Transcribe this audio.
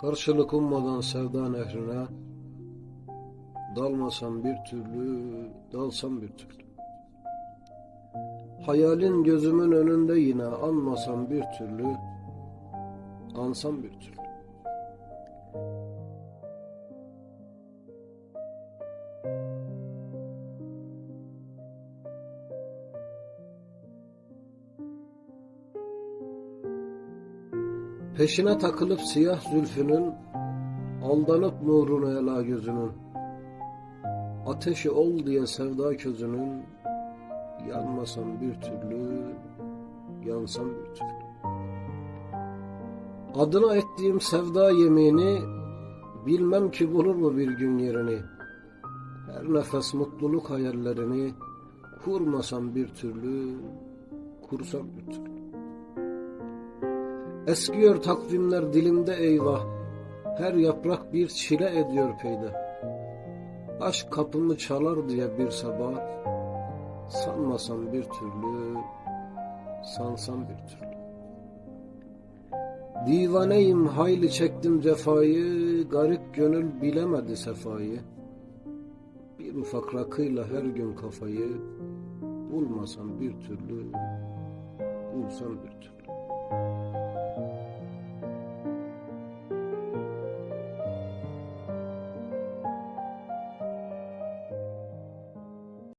Karşılık ummadan sevda nehrine Dalmasam bir türlü, dalsam bir türlü. Hayalin gözümün önünde yine Anmasam bir türlü, ansam bir türlü Peşine takılıp siyah zülfünün, aldanıp nurunu ela gözünün, ateşi ol diye sevda közünün, yanmasam bir türlü, yansam bir türlü. Adına ettiğim sevda yemini, bilmem ki bulur mu bir gün yerini, her nefes mutluluk hayallerini, kurmasam bir türlü, kursam bir türlü. Eskiyor takvimler dilimde eyvah. Her yaprak bir çile ediyor peyda. Aşk kapımı çalar diye bir sabah. Sanmasam bir türlü, sansam bir türlü. Divaneyim hayli çektim cefayı, garip gönül bilemedi sefayı. Bir ufak rakıyla her gün kafayı, bulmasam bir türlü, bulsam bir türlü.